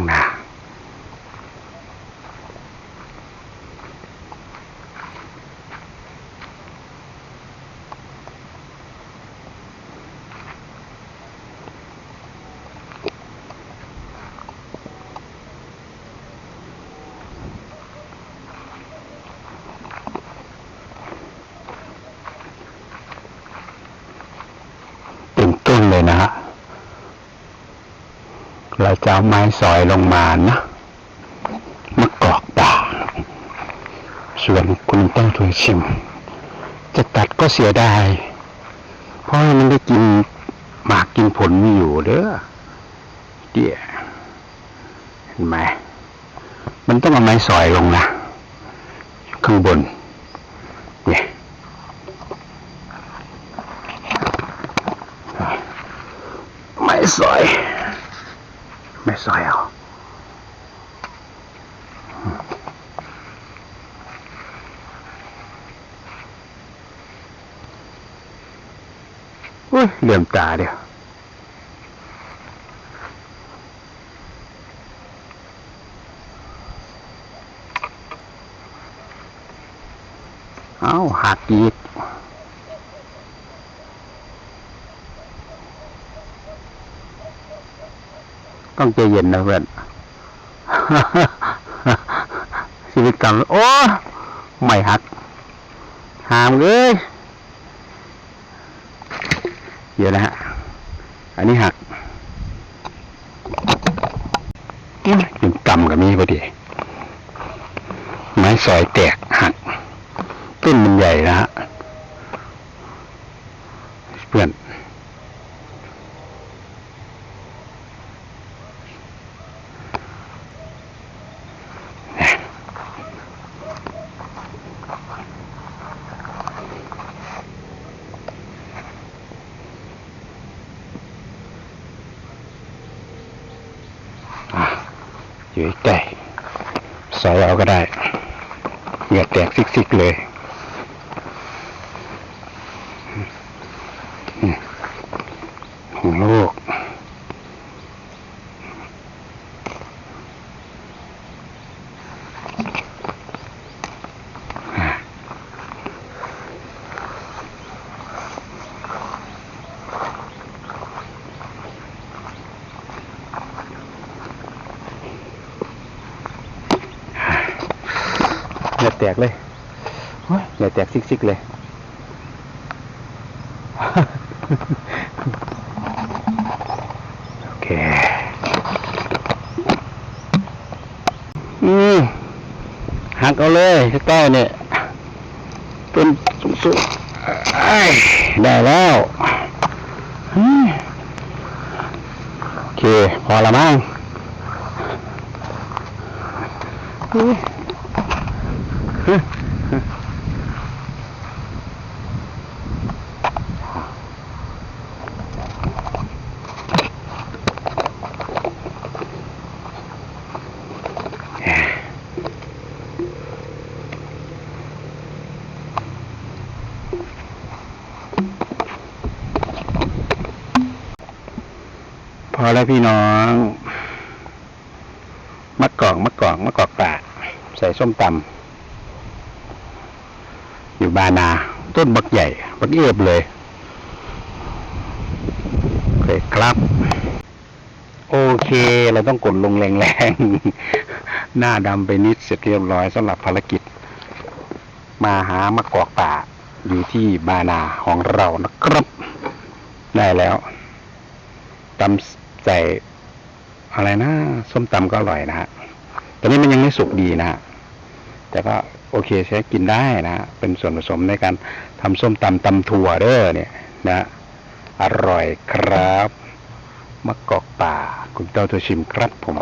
างหน้า เป็นต้นเลยนะฮะ เราจะเอาไม้สอยลงมานะมากรอกป่า ส่วนคุณต้องช่วยชิม จะตัดก็เสียดาย เพราะมันได้กินหมากกินผลม่อยู่เด้อเดี๋ยเห็นไหมมันต้องเอาไม้สอยลงนะข้างบน เนี่ยไม่สอย ไม่สอยเอาอุ้ยเหลื่อม ต้องใจเย็นนะเพื่อนชีวิตกรรมโอ้ไม่หักหามเลยเดี๋ยวนะฮะ อันนี้หักอื้อเป็นกรรมกับนี้พอดีไม้สอยแตกหักต้นมันใหญ่นะฮะเพื่อน อยู่ใกล้สอยเอาก็ได้เหงื่อแตกซิกๆเลยหัวโลก แตกเลยโอ้ยเหงื่อแตกซิกๆเลย โอเค อืมหักเอาเลยใกล้ๆเนี่ยเป็นสูงๆไอ้ยได้แล้วอืมโอเค พอละมั้ง อุ๊ยพอแล้วพี่น้องมะกอกมะกอกมะกอกป่าใส่ส้มตำอยู่บานา ต้นบักใหญ่ บักเอียบเลยโอเคครับ โอเค เราต้องกดลงแรงๆ หน้าดำไปนิดเสร็จเรียบร้อยสำหรับภารกิจ มาหามะกอกป่าอยู่ที่บานาของเรานะครับ ได้แล้วตำ ใส่อะไรนะส้มตำก็อร่อยนะฮะตอนนี้มันยังไม่สุกดีนะฮะแต่ก็โอเคใช้กินได้นะฮะเป็นส่วนผสมในการทำส้มตำตำถั่วเด้อเนี่ยนะ อร่อยครับ มะกอกป่า คุณเต้าตัวชิมครับผม